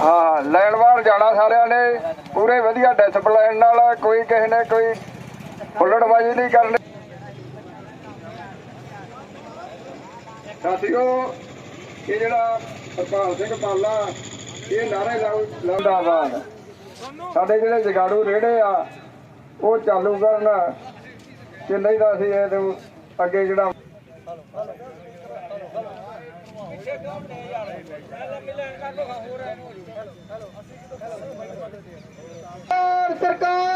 ਹਾਂ ਲੈਣਵਾਰ ਜਾਣਾ ਸਾਰਿਆਂ ਨੇ। ਪੂਰੇ ਵਧੀਆ ਡਿਸਪਲਿਨ ਨਾਲ, ਕੋਈ ਕਿਸੇ ਨੇ ਕੋਈ ਹੁੱਲੜਬਾਜ਼ੀ ਨਹੀਂ ਕਰਨੀ। ਸਾਥੀਓ, ਇਹ ਜਿਹੜਾ ਸਰਪਾਲ ਸਿੰਘ ਪਾਲਾ, ਇਹ ਨਾਰੇ ਲਾਉ ਸਾਡੇ ਜਿਹੜੇ ਜਗਾੜੂ ਰੇੜੇ ਆ, ਉਹ ਚਾਲੂ ਕਰਨ। ਕਿ ਨਹੀਂ ਤਾਂ ਅਸੀਂ ਇਹ ਅੱਗੇ ਜਿਹੜਾ ਸਰਕਾਰ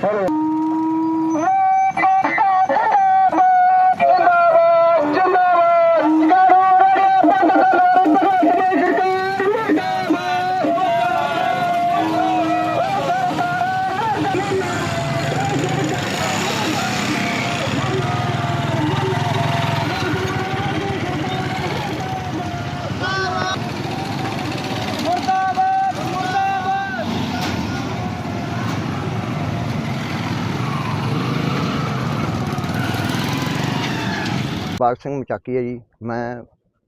Hello. ਬਾਗ ਸਿੰਘ ਮਚਾਕੀ ਹੈ ਜੀ। ਮੈਂ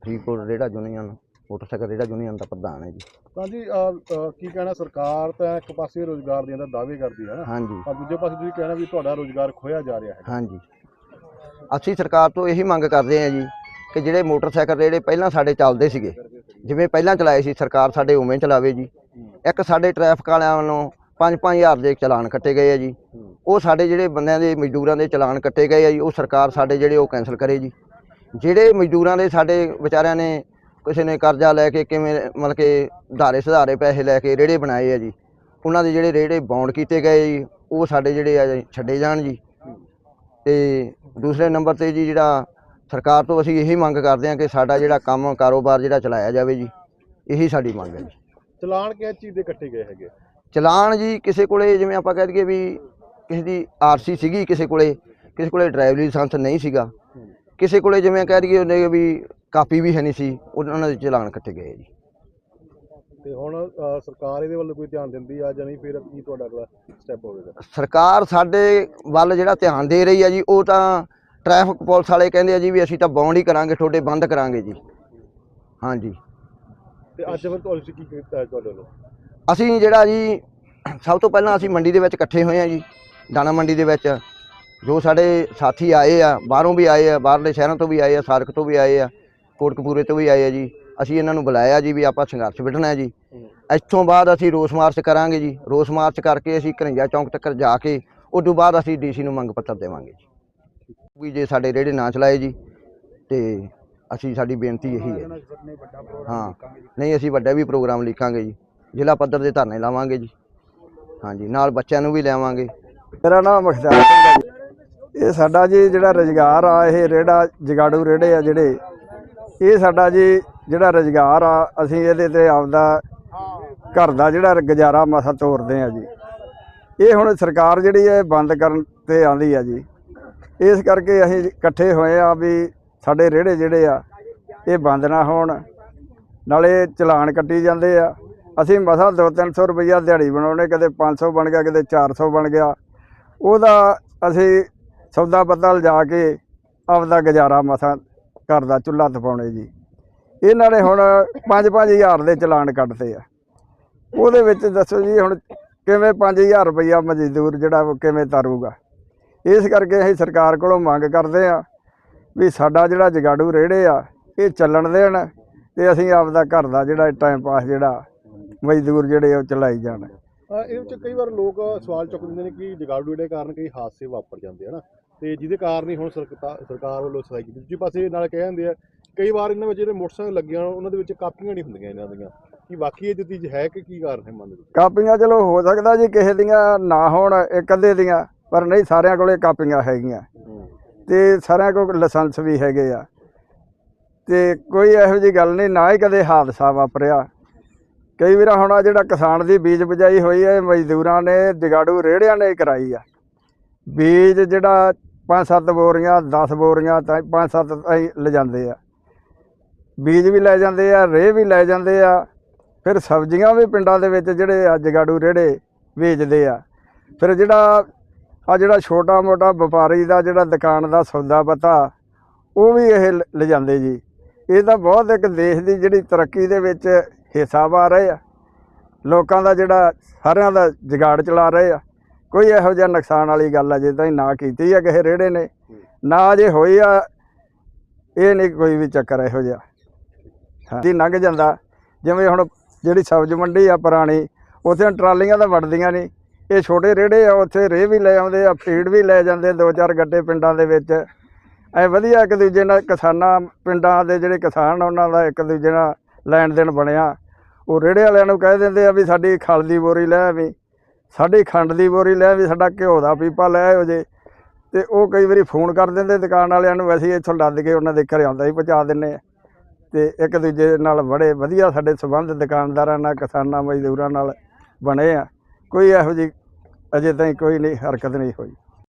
ਫਰੀਦਕੋਟ ਰੇੜਾ ਯੂਨੀਅਨ ਮੋਟਰਸਾਈਕਲ ਰੇੜਾ ਯੂਨੀਅਨ ਦਾ ਪ੍ਰਧਾਨ ਹੈ ਜੀ। ਤਾਂ ਜੀ ਅਹ, ਅਹ, ਕੀ ਕਹਿਣਾ ਸਰਕਾਰ ਤਾਂ ਇੱਕ ਪਾਸੇ ਰੋਜ਼ਗਾਰ ਦੇਣ ਦਾ ਦਾਅਵੇ ਕਰਦੀ ਹੈ ਨਾ। ਹਾਂਜੀ। ਪਰ ਦੂਜੇ ਪਾਸੇ ਤੁਸੀਂ ਕਹਿਣਾ ਵੀ ਤੁਹਾਡਾ ਰੋਜ਼ਗਾਰ ਖੋਇਆ ਜਾ ਰਿਹਾ ਹੈ। ਹਾਂਜੀ। ਅਸੀਂ ਸਰਕਾਰ ਤੋਂ ਇਹੀ ਮੰਗ ਕਰਦੇ ਹਾਂ ਜੀ ਕਿ ਜਿਹੜੇ ਮੋਟਰਸਾਈਕਲ ਰੇੜੇ ਪਹਿਲਾਂ ਸਾਡੇ ਚੱਲਦੇ ਸੀਗੇ ਜਿਵੇਂ ਪਹਿਲਾਂ ਚਲਾਏ ਸੀ ਸਰਕਾਰ ਸਾਡੇ ਉਵੇਂ ਚਲਾਵੇ ਜੀ। ਇੱਕ ਸਾਡੇ ਟ੍ਰੈਫਿਕ ਵਾਲਿਆਂ ਵੱਲੋਂ 5-5000 ਦੇ ਚਲਾਨ ਕੱਟੇ ਗਏ ਆ ਜੀ। ਉਹ ਸਾਡੇ ਜਿਹੜੇ ਬੰਦਿਆਂ ਦੇ ਮਜ਼ਦੂਰਾਂ ਦੇ ਚਲਾਨ ਕੱਟੇ ਗਏ ਆ ਜੀ ਉਹ ਸਰਕਾਰ ਸਾਡੇ ਜਿਹੜੇ ਉਹ ਕੈਂਸਲ ਕਰੇ ਜੀ। ਜਿਹੜੇ ਮਜ਼ਦੂਰਾਂ ਦੇ ਸਾਡੇ ਵਿਚਾਰਿਆਂ ਨੇ ਕਿਸੇ ਨੇ ਕਰਜ਼ਾ ਲੈ ਕੇ ਕਿਵੇਂ ਮਤਲਬ ਕਿ ਧਾਰੇ ਸੁਧਾਰੇ ਪੈਸੇ ਲੈ ਕੇ ਰੇੜੇ ਬਣਾਏ ਆ ਜੀ ਉਹਨਾਂ ਦੇ ਜਿਹੜੇ ਰੇੜੇ ਬੌਂਡ ਕੀਤੇ ਗਏ ਜੀ ਉਹ ਸਾਡੇ ਜਿਹੜੇ ਆ ਜੀ ਛੱਡੇ ਜਾਣ ਜੀ। ਤੇ ਦੂਸਰੇ ਨੰਬਰ ਤੇ ਜੀ ਜਿਹੜਾ ਸਰਕਾਰ ਤੋਂ ਅਸੀਂ ਇਹੀ ਮੰਗ ਕਰਦੇ ਹਾਂ ਕਿ ਸਾਡਾ ਜਿਹੜਾ ਕੰਮ ਕਾਰੋਬਾਰ ਜਿਹੜਾ ਚਲਾਇਆ ਜਾਵੇ ਜੀ ਇਹੀ ਸਾਡੀ ਮੰਗ ਹੈ ਜੀ। ਚਲਾਨ ਕਿਸ ਚੀਜ਼ ਦੇ ਕੱਟੇ ਗਏ ਹੈਗੇ? ਚਲਾਨ ਜੀ ਕਿਸੇ ਕੋਲੇ ਜਿਵੇਂ ਆਪਾਂ ਕਹਿ ਦਈਏ ਵੀ ਕਿਸੇ ਦੀ ਆਰਸੀ ਸੀਗੀ ਕਿਸੇ ਕੋਲੇ ਕਿਸੇ ਕੋਲੇ ਡਰਾਈਵਰੀ ਲਾਇਸੈਂਸ ਨਹੀਂ ਸੀਗਾ। ਕਿਸੇ ਕੋਲੇ ਜਿਵੇਂ ਕਹਿ ਦਈਏ ਉਹਨੇ ਵੀ ਕਾਪੀ ਵੀ ਹੈ ਨਹੀਂ ਸੀ ਉਹਨਾਂ ਦੇ ਚਲਾਨ ਕੱਟੇ ਗਏ ਜੀ। ਤੇ ਹੁਣ ਸਰਕਾਰ ਇਹਦੇ ਵੱਲ ਕੋਈ ਧਿਆਨ ਦਿੰਦੀ ਆ ਜਾਂ ਨਹੀਂ ਫਿਰ ਕੀ ਤੁਹਾਡਾ ਅਗਲਾ ਸਟੈਪ ਹੋਵੇਗਾ? ਸਰਕਾਰ ਸਾਡੇ ਵੱਲ ਜਿਹੜਾ ਧਿਆਨ ਦੇ ਰਹੀ ਹੈ ਜੀ ਉਹ ਤਾਂ ਟ੍ਰੈਫਿਕ ਪੁਲਿਸ ਵਾਲੇ ਕਹਿੰਦੇ ਆ ਜੀ ਵੀ ਅਸੀਂ ਤਾਂ ਬੌਂਡ ਹੀ ਕਰਾਂਗੇ ਤੁਹਾਡੇ ਬੰਦ ਕਰਾਂਗੇ ਜੀ। ਹਾਂਜੀ। ਤੇ ਅੱਜ ਫਿਰ ਤੁਸੀਂ ਕੀ ਕੀਤਾ ਹੈ ਤੁਹਾਡੇ ਵੱਲੋਂ? ਅਸੀਂ ਜਿਹੜਾ ਜੀ ਸਭ ਤੋਂ ਪਹਿਲਾਂ ਅਸੀਂ ਮੰਡੀ ਦੇ ਵਿੱਚ ਇਕੱਠੇ ਹੋਏ ਆ ਜੀ ਦਾਣਾ ਮੰਡੀ ਦੇ ਵਿੱਚ। ਜੋ ਸਾਡੇ ਸਾਥੀ ਆਏ ਆ, ਬਾਹਰੋਂ ਵੀ ਆਏ ਆ, ਬਾਹਰਲੇ ਸ਼ਹਿਰਾਂ ਤੋਂ ਵੀ ਆਏ ਆ, ਸਾਰਕ ਤੋਂ ਵੀ ਆਏ ਆ, ਕੋਟਕਪੂਰੇ ਤੋਂ ਵੀ ਆਏ ਆ ਜੀ, ਅਸੀਂ ਇਹਨਾਂ ਨੂੰ ਬੁਲਾਇਆ ਜੀ ਵੀ ਆਪਾਂ ਸੰਘਰਸ਼ ਵਿੱਢਣਾ ਜੀ। ਇੱਥੋਂ ਬਾਅਦ ਅਸੀਂ ਰੋਸ ਮਾਰਚ ਕਰਾਂਗੇ ਜੀ। ਰੋਸ ਮਾਰਚ ਕਰਕੇ ਅਸੀਂ ਘਨਈਆ ਚੌਂਕ ਤੱਕ ਜਾ ਕੇ ਉਸ ਤੋਂ ਬਾਅਦ ਅਸੀਂ ਡੀਸੀ ਨੂੰ ਮੰਗ ਪੱਤਰ ਦੇਵਾਂਗੇ ਜੀ। ਵੀ ਜੇ ਸਾਡੇ ਰੇੜੇ ਨਾ ਚਲਾਏ ਜੀ, ਤੇ ਅਸੀਂ ਸਾਡੀ ਬੇਨਤੀ ਇਹੀ ਹੈ। ਹਾਂ, ਨਹੀਂ ਅਸੀਂ ਵੱਡਾ ਵੀ ਪ੍ਰੋਗਰਾਮ ਲਿਖਾਂਗੇ ਜੀ। ਜ਼ਿਲ੍ਹਾ ਪੱਧਰ ਦੇ ਧਰਨੇ ਲਾਵਾਂਗੇ ਜੀ। ਹਾਂਜੀ, ਨਾਲ ਬੱਚਿਆਂ ਨੂੰ ਵੀ ਲਿਆਵਾਂਗੇ। ਮੇਰਾ ਨਾਮ ਮੁਖਤਾਰ ਇਹ ਸਾਡਾ ਜੀ ਜਿਹੜਾ ਰੁਜ਼ਗਾਰ ਆ, ਇਹ ਰੇੜਾ ਜਗਾੜੂ ਰੇੜੇ ਆ ਜਿਹੜੇ, ਇਹ ਸਾਡਾ ਜੀ ਜਿਹੜਾ ਰੁਜ਼ਗਾਰ ਆ, ਅਸੀਂ ਇਹਦੇ ਤੇ ਆਪਦਾ ਘਰ ਦਾ ਜਿਹੜਾ ਗੁਜ਼ਾਰਾ ਮਸਾ ਤੋਰਦੇ ਆ ਜੀ। ਇਹ ਹੁਣ ਸਰਕਾਰ ਜਿਹੜੀ ਹੈ ਬੰਦ ਕਰਨ ਤੇ ਆਂਦੀ ਆ ਜੀ। ਇਸ ਕਰਕੇ ਅਸੀਂ ਇਕੱਠੇ ਹੋਏ ਆ ਵੀ ਸਾਡੇ ਰੇੜੇ ਜਿਹੜੇ ਆ, ਇਹ ਬੰਦ ਨਾ ਹੋਣ। ਨਾਲੇ ਚਲਾਨ ਕੱਟੀ ਜਾਂਦੇ ਆ। ਅਸੀਂ ਮਸਾ 2-300 ਰੁਪਈਆ ਦਿਹਾੜੀ ਬਣਾਉਣੇ, ਕਦੇ 500 ਬਣ ਗਿਆ, ਕਦੇ 400 ਬਣ ਗਿਆ। ਉਹਦਾ ਅਸੀਂ ਸੌਦਾ ਪੱਤਾ ਲਿਜਾ ਕੇ ਆਪਦਾ ਗੁਜ਼ਾਰਾ ਮਸਾ ਘਰ ਦਾ ਚੁੱਲ੍ਹਾ ਤਪਾਉਣੇ ਜੀ। ਇਹਨਾਂ ਨੇ ਹੁਣ 5-5000 ਦੇ ਚਲਾਨ ਕੱਢਤੇ ਆ। ਉਹਦੇ ਵਿੱਚ ਦੱਸੋ ਜੀ ਹੁਣ ਕਿਵੇਂ 5000 ਰੁਪਈਆ ਮਜ਼ਦੂਰ ਜਿਹੜਾ ਉਹ ਕਿਵੇਂ ਤਾਰੂਗਾ। ਇਸ ਕਰਕੇ ਅਸੀਂ ਸਰਕਾਰ ਕੋਲੋਂ ਮੰਗ ਕਰਦੇ ਆ ਵੀ ਸਾਡਾ ਜਿਹੜਾ ਜਗਾੜੂ ਰੇੜੇ ਆ, ਇਹ ਚੱਲਣ ਦੇਣ ਤੇ ਅਸੀਂ ਆਪਦਾ ਘਰ ਦਾ ਜਿਹੜਾ ਟਾਈਮ ਪਾਸ ਜਿਹੜਾ ਮਜ਼ਦੂਰ ਜਿਹੜੇ ਉਹ ਚਲਾਈ ਜਾਣ। ਇਹ ਵਿੱਚ ਕਈ ਵਾਰ ਲੋਕ ਸਵਾਲ ਚੁੱਕ ਦਿੰਦੇ ਨੇ ਕਿ ਜਗਾੜੂ ਜਿਹੜੇ ਕਾਰਨ ਕਈ ਹਾਦਸੇ ਵਾਪਰ ਜਾਂਦੇ ਆ ਨਾ। ਤੇ ਜਿਹਦੇ ਕਾਰਨ ਹੀ ਹੁਣ ਸਰਕਾਰ ਵੱਲੋਂ ਸਹਾਈ ਕੀਤੀ। ਦੂਜੀ ਪਾਸੇ ਨਾਲ ਕਹਿ ਜਾਂਦੇ ਆ ਕਈ ਵਾਰ ਇਹਨਾਂ ਵਿੱਚ ਜਿਹੜੇ ਮੋਟਰਸਾਈਕਲ ਲੱਗੀਆਂ ਉਹਨਾਂ ਦੇ ਵਿੱਚ ਕਾਪੀਆਂ ਨਹੀਂ ਹੁੰਦੀਆਂ ਇਹਨਾਂ ਦੀਆਂ। ਕੀ ਵਾਕਈ ਇਹ ਚੀਜ਼ ਹੈ ਕਿ ਕੀ ਕਾਰਨ ਹੈ ਮੰਨ ਲਓ ਕਾਪੀਆਂ ਚਲੋ ਹੋ ਸਕਦਾ ਜੀ ਕਿਸੇ ਦੀਆਂ ਨਾ ਹੋਣ ਇੱਕ ਅੱਧੇ ਦੀਆਂ ਪਰ ਨਹੀਂ ਸਾਰਿਆਂ ਕੋਲੇ ਕਾਪੀਆਂ ਹੈਗੀਆਂ। ਤੇ ਸਾਰਿਆਂ ਕੋਲ ਲਾਇਸੈਂਸ ਵੀ ਹੈਗੇ ਆ। ਤੇ ਕੋਈ ਇਹੋ ਜੀ ਗੱਲ ਨਹੀਂ ਨਾ ਹੀ ਕਦੇ ਹਾਦਸਾ ਵਾਪਰਿਆ। ਕਈ ਵਾਰ ਹੁਣ ਆ ਜਿਹੜਾ ਕਿਸਾਨ ਦੀ ਬੀਜ ਬਜਾਈ ਹੋਈ ਹੈ ਮਜ਼ਦੂਰਾਂ ਨੇ ਜਗਾੜੂ ਰੇੜਿਆਂ ਨੇ ਕਰਾਈ ਆ। ਬੀਜ ਜਿਹੜਾ ਪੰਜ ਸੱਤ ਬੋਰੀਆਂ 10 ਬੋਰੀਆਂ ਤਾਂ ਪੰਜ ਸੱਤ ਤਾਈਂ ਲਿਜਾਂਦੇ ਆ। ਬੀਜ ਵੀ ਲੈ ਜਾਂਦੇ ਆ, ਰੇਹ ਵੀ ਲੈ ਜਾਂਦੇ ਆ, ਫਿਰ ਸਬਜ਼ੀਆਂ ਵੀ ਪਿੰਡਾਂ ਦੇ ਵਿੱਚ ਜਿਹੜੇ ਆ ਜਗਾੜੂ ਰੇੜੇ ਵੇਚਦੇ ਆ। ਫਿਰ ਜਿਹੜਾ ਆ ਜਿਹੜਾ ਛੋਟਾ ਮੋਟਾ ਵਪਾਰੀ ਦਾ ਜਿਹੜਾ ਦੁਕਾਨ ਦਾ ਸੌਦਾ ਪਤਾ, ਉਹ ਵੀ ਇਹ ਲ- ਲਿਜਾਂਦੇ ਜੀ। ਇਹ ਤਾਂ ਬਹੁਤ ਇੱਕ ਦੇਸ਼ ਦੀ ਜਿਹੜੀ ਤਰੱਕੀ ਦੇ ਵਿੱਚ ਹਿੱਸਾ ਪਾ ਰਹੇ ਆ। ਲੋਕਾਂ ਦਾ ਜਿਹੜਾ ਸਾਰਿਆਂ ਦਾ ਜਗਾੜ ਚਲਾ ਰਹੇ ਆ। ਕੋਈ ਇਹੋ ਜਿਹਾ ਨੁਕਸਾਨ ਵਾਲੀ ਗੱਲ ਅਜੇ ਤਾਈਂ ਨਾ ਕੀਤੀ ਆ ਕਿਸੇ ਰੇੜੇ ਨੇ। ਨਾ ਜੇ ਹੋਈ ਆ ਇਹ ਨਹੀਂ ਕੋਈ ਵੀ ਚੱਕਰ ਇਹੋ ਜਿਹਾ। ਹਾਂ। ਦੀ ਲੰਘ ਜਾਂਦਾ। ਜਿਵੇਂ ਹੁਣ ਜਿਹੜੀ ਸਬਜ਼ ਮੰਡੀ ਆ ਪੁਰਾਣੀ ਉੱਥੇ ਟਰਾਲੀਆਂ ਤਾਂ ਵੜਦੀਆਂ ਨਹੀਂ। ਇਹ ਛੋਟੇ ਰੇੜੇ ਆ ਉੱਥੇ ਰੇਹ ਵੀ ਲੈ ਆਉਂਦੇ ਆ ਫੀਡ ਵੀ ਲੈ ਜਾਂਦੇ ਦੋ ਚਾਰ ਗੱਡੇ ਪਿੰਡਾਂ ਦੇ ਵਿੱਚ। ਐ ਵਧੀਆ ਇੱਕ ਦੂਜੇ ਨਾਲ ਕਿਸਾਨਾਂ ਪਿੰਡਾਂ ਦੇ ਜਿਹੜੇ ਕਿਸਾਨ ਉਹਨਾਂ ਦਾ ਇੱਕ ਦੂਜੇ ਨਾਲ ਲੈਣ ਦੇਣ ਬਣਿਆ। ਉਹ ਰੇੜੇ ਵਾਲਿਆਂ ਨੂੰ ਕਹਿ ਦਿੰਦੇ ਆ ਵੀ ਸਾਡੀ ਖਲ ਦੀ ਬੋਰੀ ਲੈ ਆਵੀਂ। ਸਾਡੀ ਖੰਡ ਦੀ ਬੋਰੀ ਲੈ ਵੀ ਸਾਡਾ ਘਿਓ ਦਾ ਪੀਪਾ ਲੈ ਆਇਓ ਜੇ। ਤੇ ਉਹ ਕਈ ਵਾਰੀ ਫੋਨ ਕਰ ਦਿੰਦੇ ਦੁਕਾਨ ਵਾਲਿਆਂ ਨੂੰ, ਵੈਸੇ ਇੱਥੋਂ ਲੱਦ ਕੇ ਉਹਨਾਂ ਦੇ ਘਰੇ ਆਉਂਦਾ ਹੀ ਪਹੁੰਚਾ ਦਿੰਨੇ ਆ ਤੇ ਇੱਕ ਦੂਜੇ ਨਾਲ ਬੜੇ ਵਧੀਆ ਸਾਡੇ ਸਬੰਧ ਦੁਕਾਨਦਾਰਾਂ ਨਾਲ, ਕਿਸਾਨਾਂ, ਮਜ਼ਦੂਰਾਂ ਨਾਲ ਬਣੇ ਆ। ਕੋਈ ਇਹੋ ਜਿਹੀ ਅਜੇ ਤਾਈਂ ਕੋਈ ਨਹੀਂ, ਹਰਕਤ ਨਹੀਂ ਹੋਈ।